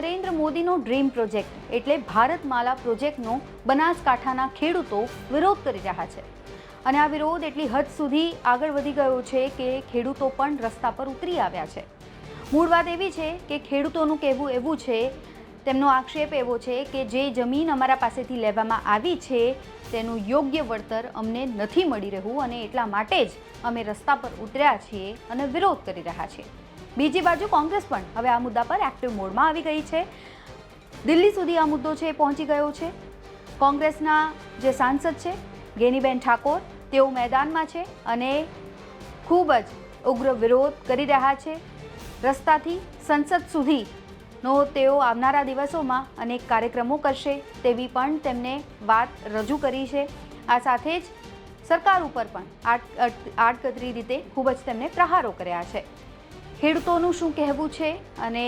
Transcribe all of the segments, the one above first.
નરેન્દ્ર મોદીનો dream project એટલે ભારતમાલા પ્રોજેક્ટનો બનાસકાંઠાના ખેડૂતો વિરોધ કરી રહ્યા છે. અને આ વિરોધ એટલી હદ સુધી આગળ વધી ગયો છે કે ખેડૂતો પણ રસ્તા પર ઉતરી આવ્યા છે. મૂળ વાત એવી છે કે ખેડૂતોનું કહેવું એવું છે, તેમનો આક્ષેપ એવો છે કે જે જમીન અમારા પાસેથી લેવામાં આવી છે, તેનું યોગ્ય વળતર અમને નથી મળી રહ્યું અને એટલા માટે જ અમે રસ્તા પર ઉતર્યા છીએ અને વિરોધ કરી રહ્યા છીએ. બીજી બાજુ કોંગ્રેસ પણ હવે આ મુદ્દા પર એક્ટિવ મોડમાં આવી ગઈ છે. દિલ્હી સુધી આ મુદ્દો છે એ પહોંચી ગયો છે. કોંગ્રેસના જે સાંસદ છે, ગેનીબેન ઠાકોર, તેઓ મેદાનમાં છે અને ખૂબ જ ઉગ્ર વિરોધ કરી રહ્યા છે. રસ્તાથી સંસદ સુધીનો તેઓ આવનારા દિવસોમાં અનેક કાર્યક્રમો કરશે તેવી પણ તેમને વાત રજૂ કરી છે. આ સાથે જ સરકાર ઉપર પણ આડ આડકતરી રીતે ખૂબ જ તેમને પ્રહારો કર્યા છે. ખેડૂતોનું શું કહેવું છે અને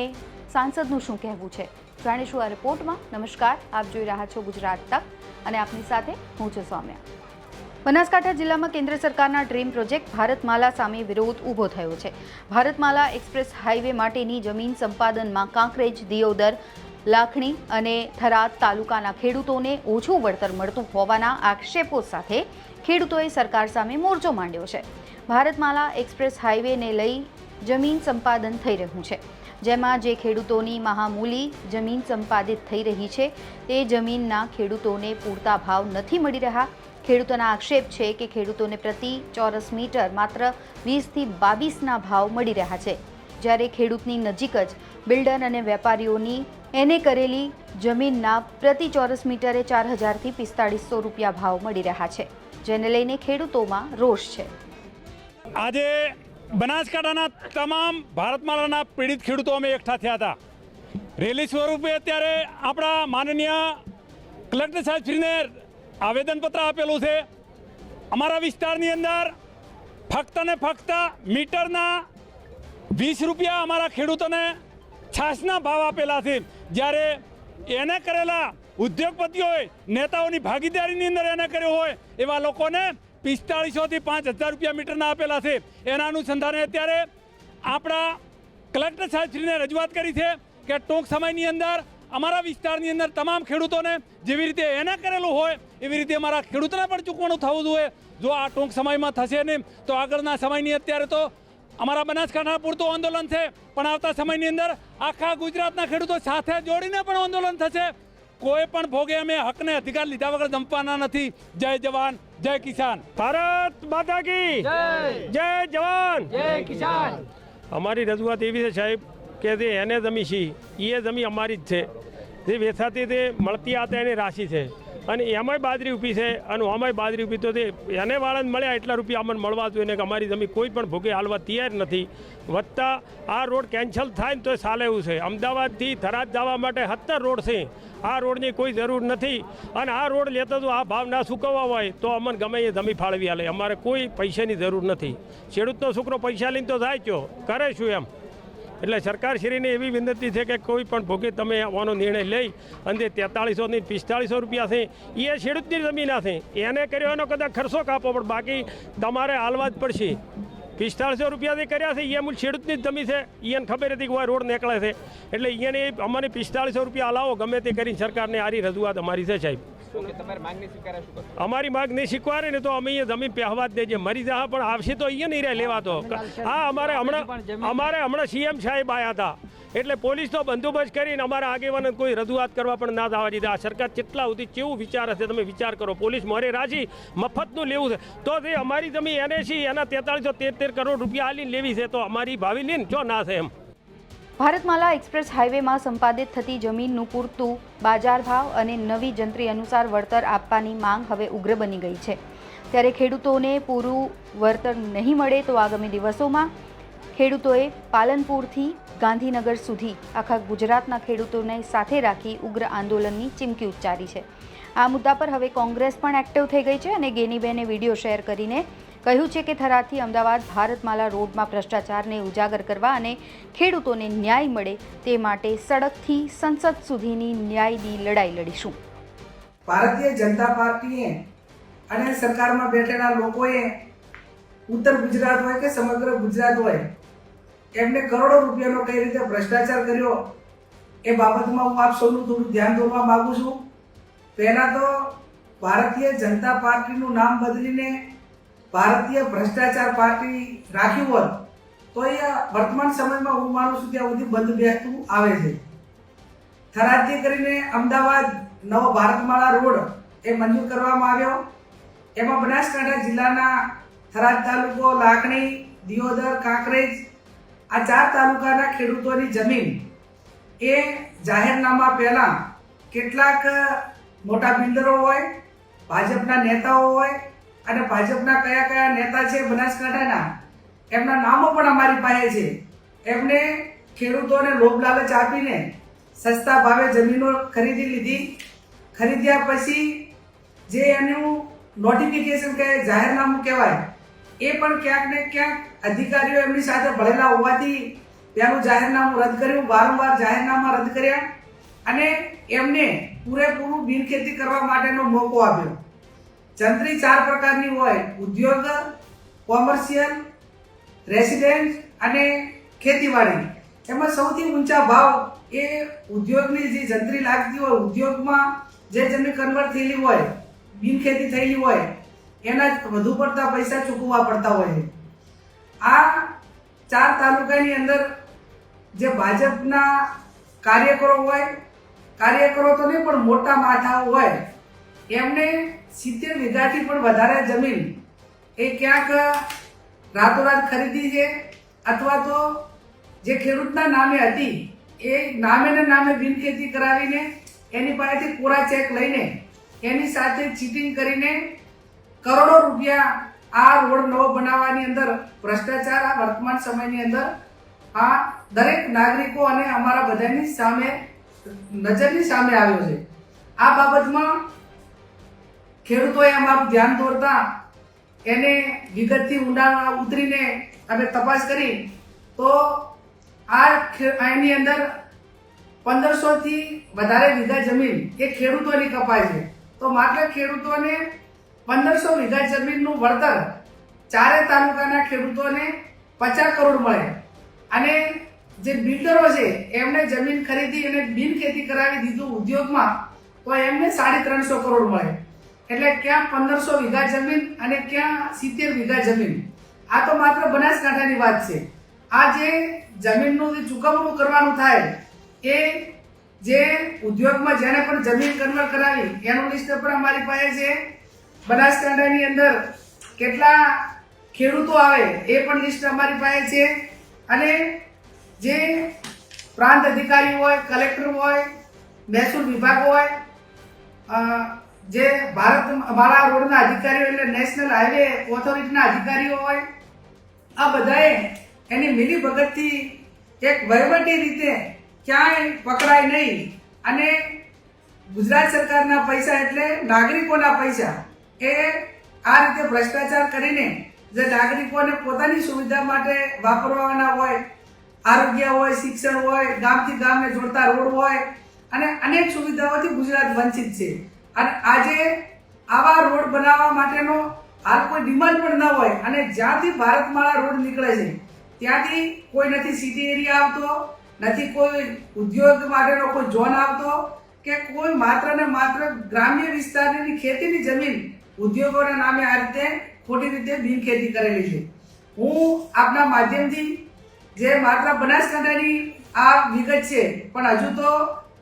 સાંસદનું શું કહેવું છે? જાણીશું આ રિપોર્ટમાં. નમસ્કાર, આપ જોઈ રહ્યા છો ગુજરાત તક અને આપની સાથે હું છું સૌમ્યા. બનાસકાંઠા જિલ્લામાં કેન્દ્ર સરકારના ડ્રીમ પ્રોજેક્ટ ભારતમાલા સામે વિરોધ ઊભો થયો છે. ભારતમાલા એક્સપ્રેસ હાઈવે માટેની જમીન સંપાદનમાં કાંકરેજ, દિયોદર, લાખણી અને થરાદ તાલુકાના ખેડૂતોને ઓછું વળતર મળતું હોવાના આક્ષેપો સાથે ખેડૂતોએ સરકાર સામે મોરચો માંડ્યો છે. ભારતમાલા એક્સપ્રેસ હાઈવેને લઈ જમીન સંપાદન થઈ રહ્યું છે. જેમાં જે ખેડૂતોની મહામૂલી જમીન સંપાદિત થઈ રહી છે, તે જમીનના ખેડૂતોને પૂરતા ભાવ નથી મળી રહ્યા. ખેડૂતોના આક્ષેપ છે કે ખેડૂતોને પ્રતિ ચોરસ મીટર માત્ર વીસથી બાવીસના ભાવ મળી રહ્યા છે. જ્યારે ખેડૂતની નજીક જ બિલ્ડર અને વેપારીઓની એને કરેલી જમીનના પ્રતિ ચોરસ મીટરે ચાર હજારથી પિસ્તાળીસો રૂપિયા ભાવ મળી રહ્યા છે, જેને લઈને ખેડૂતોમાં રોષ છે. આજે બનાસકાંઠાના તમામ ભારતમાલાના પીડિત ખેડૂતો અમે એકઠા થયા હતા. રેલી સ્વરૂપે અત્યારે આપણા માનનીય કલેક્ટર સાહેબશ્રીને આવેદનપત્ર આપેલું છે. અમારા વિસ્તારની અંદર ફક્ત ને ફક્ત મીટરના વીસ રૂપિયા અમારા ખેડૂતોને છાસના ભાવ આપેલા છે. જ્યારે એને કરેલા ઉદ્યોગપતિઓએ નેતાઓની ભાગીદારીની અંદર એને કર્યો હોય એવા લોકોને પિસ્તાળીસોથી પાંચ હજાર રૂપિયા મીટરના આપેલા છે. એના અનુસંધાને અત્યારે આપણા કલેક્ટર સાહેબશ્રીને રજૂઆત કરી છે કે ટૂંક સમયની અંદર અમારા વિસ્તારની અંદર તમામ ખેડૂતોને જેવી રીતે એને કરેલું હોય, એવી રીતે અમારા ખેડૂતોને પણ ચૂકવણું થવું જોઈએ. જો આ ટૂંક સમયમાં થશે નહીં, તો આગળના સમયની અત્યારે તો અમારા બનાસકાંઠા પૂરતું આંદોલન છે. પણ આવતા સમયની અંદર આખા ગુજરાતના ખેડૂતો સાથે જોડીને પણ આંદોલન થશે. કોઈ પણ ભોગે અમે હકને અધિકાર લીધા વગર દંપવાના નથી. જય જવાન જય કિસાન. ભારત માતા કી. જય. જવાન. જય કિસાન. અમારી રજૂઆત એવી છે સાહેબ કે જે એને જમી છે એ જમી અમારી જ છે. જે વેચાતી તે મળતી આ તેની રાશિ છે. અને એમાંય બાજરી ઊભી છે અને આમાંય બાજરી ઊભી તો તે એને વાળાને મળ્યા એટલા રૂપિયા અમને મળવા જોઈએ કે અમારી જમીન કોઈ પણ ભોગે હાલવા તૈયાર નથી. વધતા આ રોડ કેન્સલ થાય ને તો ચાલે એવું છે. અમદાવાદથી થરાદ જવા માટે સત્તર રોડ છે. આ રોડની કોઈ જરૂર નથી. અને આ રોડ લેતા તો આ ભાવ ના ચૂકવવા હોય તો અમને ગમે એ જમી ફાળવી આલે. અમારે કોઈ પૈસાની જરૂર નથી. ખેડૂતનો છોકરો પૈસા લઈને તો જાય છો કરે શું એમ? એટલે સરકારશ્રીને એવી વિનંતી છે કે કોઈ પણ ભોગે તમે આવવાનો નિર્ણય લઈ અને જે તેતાળીસોની પિસ્તાળીસો રૂપિયા છે. એ ખેડૂતની જમીન હશે. એને કર્યો એનો કદાચ ખર્ચો કાપો, પણ બાકી તમારે હાલવા જ પડશે. પિસ્તાળીસો રૂપિયાથી કર્યા છે એ મૂળ ખેડૂતની જ જમીન છે. એને ખબર હતી કે રોડ નીકળે છે. એટલે એને અમારે પિસ્તાળીસો રૂપિયા હલાવો ગમે તે કરીને સરકારને આરી રજૂઆત અમારી છે સાહેબ. અમારી માગ નહીં સ્વીકારે ને તો અમે અહીંયા જમીન પહેવા જ દેજે. મરી જા પણ આવશે તો અહીંયા નહીં રહે લેવા તો. હા અમારે હમણાં અમારે હમણાં સીએમ સાહેબ આવ્યા હતા એટલે પોલીસનો બંદોબસ્ત કરીને અમારા આગેવાન કોઈ રજૂઆત કરવા પણ ના દાવા દીધા. આ સરકાર કેટલા સુધી કેવું વિચાર હશે તમે વિચાર કરો. પોલીસ મોરે રાજી મફતનું લેવું છે. તો જે અમારી જમીન એને છે એના તેતાળીસો તેર કરોડ રૂપિયા આલીને લેવી છે તો અમારી ભાવી લઈને જો ના છે એમ. ભારતમાલા એક્સપ્રેસ હાઇવેમાં સંપાદિત થતી જમીનનું પૂરતું બાજાર ભાવ અને નવી જંત્રી અનુસાર વળતર આપવાની માંગ હવે ઉગ્ર બની ગઈ છે. ત્યારે ખેડૂતોને પૂરું વળતર નહીં મળે તો આગામી દિવસોમાં ખેડૂતોએ પાલનપુરથી ગાંધીનગર સુધી આખા ગુજરાતના ખેડૂતોને સાથે રાખી ઉગ્ર આંદોલનની ચીમકી ઉચ્ચારી છે. આ મુદ્દા પર હવે કોંગ્રેસ પણ એક્ટિવ થઈ ગઈ છે અને ગેનીબેને વીડિયો શેર કરીને કહ્યું છે કે થરાદથી અમદાવાદ ભારતમાલા રોડમાં ભ્રષ્ટાચારને ઉજાગર કરવા અને ખેડૂતોને ન્યાય મળે તે માટે સડકથી સંસદ સુધીની ન્યાયની લડાઈ લડીશું. ભારતીય જનતા પાર્ટીએ અને સરકારમાં બેઠેલા લોકોએ ઉત્તર ગુજરાત હોય કે સમગ્ર ગુજરાત હોય, એમને કરોડો રૂપિયાનો કઈ રીતે ભ્રષ્ટાચાર કર્યો એ બાબતમાં હું આપ સૌનું થોડું ધ્યાન દોરવા માંગુ છું. પહેલાં તો ભારતીય જનતા પાર્ટીનું નામ બદલીને ભારતીય ભ્રષ્ટાચાર પાર્ટી રાખ્યું હોત, તો એ વર્તમાન સમયમાં હું માનું છું ત્યાં સુધી બંધ બેસતું આવે છે. થરાદથી કરીને અમદાવાદ, નવો ભારતમાળા રોડ એ મંજૂર કરવામાં આવ્યો. એમાં બનાસકાંઠા જિલ્લાના થરાદ તાલુકો લાકણી દિયોદર, કાંકરેજ, આ ચાર તાલુકાના ખેડૂતોની જમીન એ જાહેરનામા પહેલાં કેટલાક મોટા બિલ્ડરો હોય, ભાજપના નેતાઓ હોય અને ભાજપના કયા કયા નેતા છે બનાસકાંઠાના, એમના નામો પણ અમારી પાસે છે. એમને ખેડૂતોને લોભ લાલચ આપીને સસ્તા ભાવે જમીનો ખરીદી લીધી. ખરીદ્યા પછી જે એનું નોટિફિકેશન કહે જાહેરનામું કહેવાય, એ પણ ક્યાંક ને ક્યાંક અધિકારીઓ એમની સાથે ભળેલા હોવાથી ત્યાંનું જાહેરનામું રદ કર્યું. વારંવાર જાહેરનામા રદ કર્યા અને એમને પૂરેપૂરું બિનખેતી કરવા માટેનો મોકો આપ્યો. જંત્રી ચાર પ્રકારની હોય. ઉદ્યોગ, કોમર્શિયલ, રેસિડેન્ટ અને ખેતીવાડી. એમાં સૌથી ઊંચા ભાવ એ ઉદ્યોગની જે જંત્રી લાગતી હોય, ઉદ્યોગમાં જે જમીન કન્વર્ટ થયેલી હોય, બિનખેતી થયેલી હોય, એના વધુ પડતા પૈસા ચૂકવવા પડતા હોય આ ચાર તાલુકાની અંદર જે ભાજપના કાર્યકરો હોય, કાર્યકરો તો નહીં પણ મોટા માથાઓ હોય, એમને સિત્તેર વીઘાથી પણ વધારે જમીન એ ક્યાંક રાતોરાત ખરીદી છે અથવા તો જે ખેડૂતના નામે હતી, એ નામે ને નામે બિનખેતી કરાવીને એની પાસેથી કોરા ચેક લઈને એની સાથે ચીટિંગ કરીને કરોડો રૂપિયા આ રોડ નવો બનાવવાની અંદર ભ્રષ્ટાચાર, આ વર્તમાન સમયની અંદર આ દરેક નાગરિકો અને અમારા બધાની સામે, નજરની સામે આવ્યો છે. આ બાબતમાં ખેડૂતોએ અમારું ધ્યાન દોરતા એને વિગતથી ઊંડા ઉતરીને અમે તપાસ કરી, તો આ એની અંદર પંદરસોથી વધારે વીઘા જમીન એ ખેડૂતોની કપાય છે. તો માત્ર ખેડૂતોને પંદરસો વીઘા જમીનનું વળતર ચારે તાલુકાના ખેડૂતોને પચાસ કરોડ મળે. અને જે બિલ્ડરો છે, એમને જમીન ખરીદી અને બિનખેતી કરાવી દીધું ઉદ્યોગમાં, તો એમને સાડી ત્રણસો કરોડ મળે. એટલે ક્યાં પંદરસો વીઘા જમીન અને ક્યાં સિત્તેર વીઘા જમીન? આ તો માત્ર બનાસકાંઠાની વાત છે. આ જે જમીનનું જે ચૂકવણું કરવાનું થાય, એ જે ઉદ્યોગમાં જેને પણ જમીન કન્વર્ટ કરાવી, એનું લિસ્ટ પણ અમારી પાસે છે બનાસકાંઠાની અંદર કેટલા ખેડૂતો આવે, એ પણ લિસ્ટ અમારી પાસે છે. અને જે પ્રાંત અધિકારી હોય કલેક્ટર હોય, મહેસૂલ વિભાગ હોય જે ભારત માળા રોડના અધિકારીઓ એટલે નેશનલ હાઈવે ઓથોરિટીના અધિકારીઓ હોય, આ બધાએ એની મિલી ભગતથી એક વહીવટી રીતે ક્યાંય પકડાય નહીં. અને ગુજરાત સરકારના પૈસા એટલે નાગરિકોના પૈસા. એ આ રીતે ભ્રષ્ટાચાર કરીને જે નાગરિકોને પોતાની સુવિધા માટે વાપરવાના હોય, આરોગ્ય હોય, શિક્ષણ હોય, ગામથી ગામને જોડતા રોડ હોય, અને અનેક સુવિધાઓથી ગુજરાત વંચિત છે. અને આજે આવા રોડ બનાવવા માટેનો હાલ કોઈ ડિમાન્ડ પણ ન હોય અને જ્યાંથી ભારતમાળા રોડ નીકળે છે, ત્યાંથી કોઈ નથી સિટી એરિયા આવતો, નથી કોઈ ઉદ્યોગ માટેનો કોઈ ઝોન આવતો, કે કોઈ માત્ર ને માત્ર ગ્રામ્ય વિસ્તારની ખેતીની જમીન ઉદ્યોગોના નામે આ રીતે ખોટી રીતે બિનખેતી કરેલી છે. હું આપના માધ્યમથી જે માત્ર બનાસકાંઠાની આ વિગત છે, પણ હજુ તો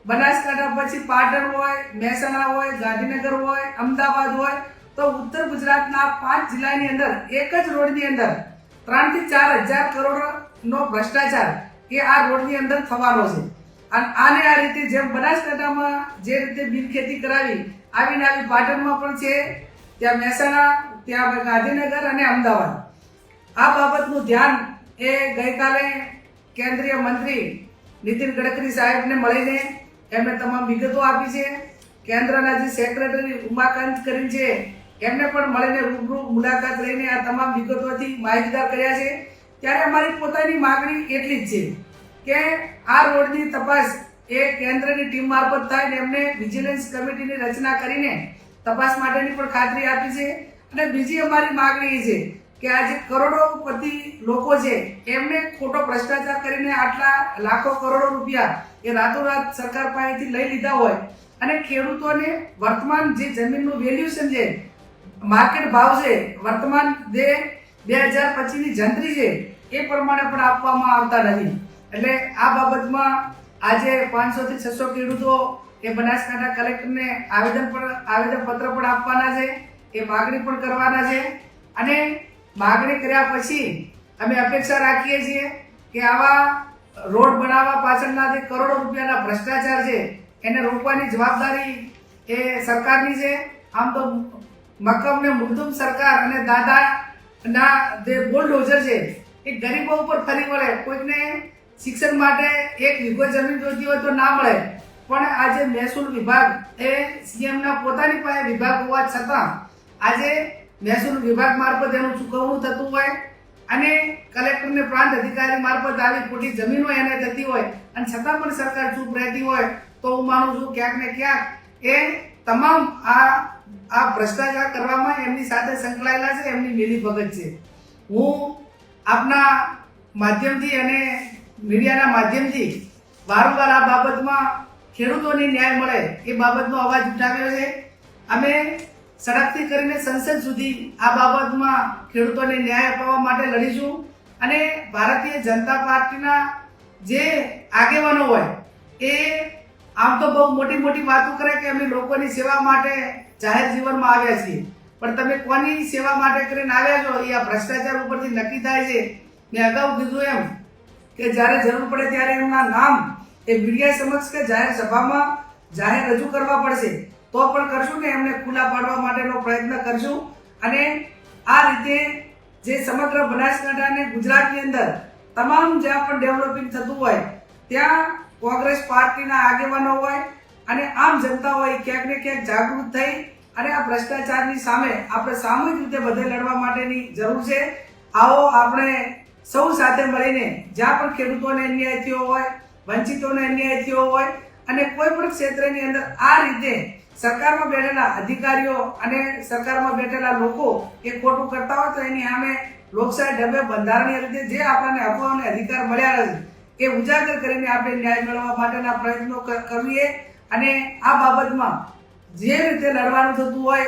બનાસકાંઠા પછી પાટણ હોય, મહેસાણા હોય, ગાંધીનગર હોય, અમદાવાદ હોય, તો ઉત્તર ગુજરાતના પાંચ જિલ્લાની અંદર એક જ રોડની અંદર ત્રણથી ચાર હજાર કરોડનો ભ્રષ્ટાચાર એ આ રોડની અંદર થવાનો છે. અને આને આ રીતે જેમ બનાસકાંઠામાં જે રીતે બિનખેતી કરાવી, આવીને આવી પાટણમાં પણ છે, ત્યાં મહેસાણા, ત્યાં ગાંધીનગર અને અમદાવાદ. આ બાબતનું ધ્યાન એ ગઈકાલે કેન્દ્રીય મંત્રી નીતિન ગડકરી સાહેબને મળીને એમને તમામ વિગતો આપી છે. કેન્દ્રના જે સેક્રેટરી ઉમાકાંત કરી છે, એમને પણ મળીને રૂબરૂ મુલાકાત લઈને આ તમામ વિગતોથી માહિતગાર કર્યા છે. ત્યારે અમારી પોતાની માગણી એટલી જ છે કે આ રોડની તપાસ એ કેન્દ્રની ટીમ મારફત થાય ને એમને વિજિલન્સ કમિટીની રચના કરીને તપાસ માટેની પણ ખાતરી આપી છે. અને બીજી અમારી માગણી એ છે કે આ જે કરોડોપતિ લોકો છે, એમને ખોટો ભ્રષ્ટાચાર કરીને આટલા લાખો કરોડો રૂપિયા એ રાતોરાત સરકાર પાસેથી લઈ લીધા હોય અને ખેડૂતોને વર્તમાન જે જમીનનું વેલ્યુએશન છે માર્કેટ ભાવ છે, વર્તમાન જે બે હજાર પચીસની જંત્રી છે, એ પ્રમાણે પણ આપવામાં આવતા નથી. એટલે આ બાબતમાં આજે પાંચસો થી છસો ખેડૂતો એ બનાસકાંઠા કલેક્ટરને આવેદન પણ, આવેદનપત્ર પણ આપવાના છે, એ માગણી પણ કરવાના છે. અને માગણી કર્યા પછી અમે અપેક્ષા રાખીએ છીએ કે આવા રોડ બનાવવા પાછળના જે કરોડો રૂપિયાના ભ્રષ્ટાચાર છે, એને રોકવાની જવાબદારી એ સરકારની છે. આમ તો મક્કમ ને મૃદુમ સરકાર અને દાદાના જે બુલડોઝર છે, એ ગરીબો ઉપર ફરી વળે. કોઈકને શિક્ષણ માટે એક વીઘો જમીન જોતી હોય તો ના મળે. પણ આજે મહેસૂલ વિભાગ એ સીએમના પોતાની પાસે વિભાગ હોવા છતાં આજે મહેસૂલ વિભાગ મારફત એનું ચૂકવણું થતું હોય અને કલેક્ટરને પ્રાંત અધિકારી મારફત આવી ખોટી જમીનો એને થતી હોય અને છતાં પણ સરકાર ચૂપ રહેતી હોય, તો હું માનું છું ક્યાંક ને ક્યાંક એ તમામ આ આ ભ્રષ્ટાચાર કરવામાં એમની સાથે સંકળાયેલા છે, એમની મિલીભગત છે. હું આપના માધ્યમથી અને મીડિયાના માધ્યમથી વારંવાર આ બાબતમાં ખેડૂતોને ન્યાય મળે એ બાબતનો અવાજ ઉઠાવ્યો છે. અમે સડકથી કરીને સંસદ સુધી આ બાબતમાં ખેડૂતોને ન્યાય અપાવવા માટે લડીશું. અને ભારતીય જનતા પાર્ટીના જે આગેવાનો હોય, એ આમ તો બહુ મોટી મોટી વાતો કરે કે અમે લોકોની સેવા માટે જાહેર જીવનમાં આવ્યા છીએ. પણ તમે કોની સેવા માટે કરીને આવ્યા છો? એ આ ભ્રષ્ટાચાર ઉપરથી નક્કી થાય છે. મેં અગાઉ કીધું એમ કે જ્યારે જરૂર પડે ત્યારે એમના નામ એ મીડિયા સમક્ષ કે જાહેર સભામાં જાહેર રજૂ કરવા પડશે. તો પણ કરશું ને એમને ખુલ્લા પાડવા માટેનો પ્રયત્ન કરશું. અને આ રીતે જે સમગ્ર બનાસકાંઠા અને ગુજરાતની અંદર તમામ જ્યાં પણ ડેવલપિંગ થતું હોય, ત્યાં કોંગ્રેસ પાર્ટીના આગેવાનો હોય અને આમ જનતા હોય ક્યાંક ને ક્યાંક જાગૃત થઈ અને આ ભ્રષ્ટાચારની સામે આપણે સામૂહિક રીતે બધે લડવા માટેની જરૂર છે. આવો આપણે સૌ સાથે મળીને જ્યાં પણ ખેડૂતોને અન્યાય થયો હોય, વંચિતોને અન્યાય થયો હોય અને કોઈ પણ ક્ષેત્રની અંદર આ રીતે સરકારમાં બેઠેલા અધિકારીઓ અને સરકારમાં બેઠેલા લોકો એ ખોટું કરતા હોય તો એની સામે લોકશાહી ઢબે બંધારણીય રીતે જે આપણને અને અધિકાર મળ્યા છે એ ઉજાગર કરીને આપણે ન્યાય મેળવવા માટેના પ્રયત્નો કરીએ. અને આ બાબતમાં જે રીતે લડવાનું થતું હોય,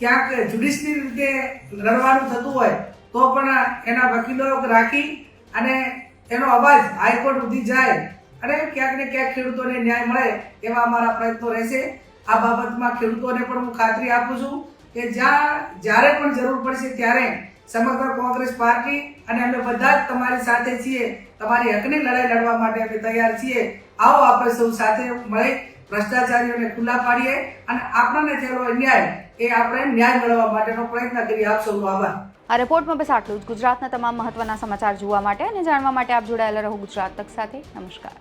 ક્યાંક જ્યુડિશની રીતે લડવાનું થતું હોય, તો પણ એના વકીલો રાખી અને એનો અવાજ હાઈકોર્ટ સુધી જાય અને ક્યાંક ને ક્યાંક ખેડૂતોને ન્યાય મળે એવા અમારા પ્રયત્નો રહેશે. આ બાબતમાં ખેડૂતોને પણ હું ખાતરી આપું છું કે જ્યાં, જ્યારે પણ જરૂર પડશે ત્યારે સમગ્ર કોંગ્રેસ પાર્ટી અને અમે બધા જ તમારી સાથે છીએ, તમારી હકની લડાઈ લડવા માટે અમે તૈયાર છીએ. આવો આપણે સૌ સાથે મળી ભ્રષ્ટાચારીઓને ખુલ્લા પાડીએ અને આપણને થયેલો અન્યાય એ આપણે ન્યાય મેળવવા માટેનો પ્રયત્ન કરીએ. આપ સૌનો આભાર. આ રિપોર્ટમાં બસ આટલું જ. ગુજરાતના તમામ મહત્વના સમાચાર જોવા માટે અને જાણવા માટે આપ જોડાયેલા રહો ગુજરાત તક સાથે. નમસ્કાર.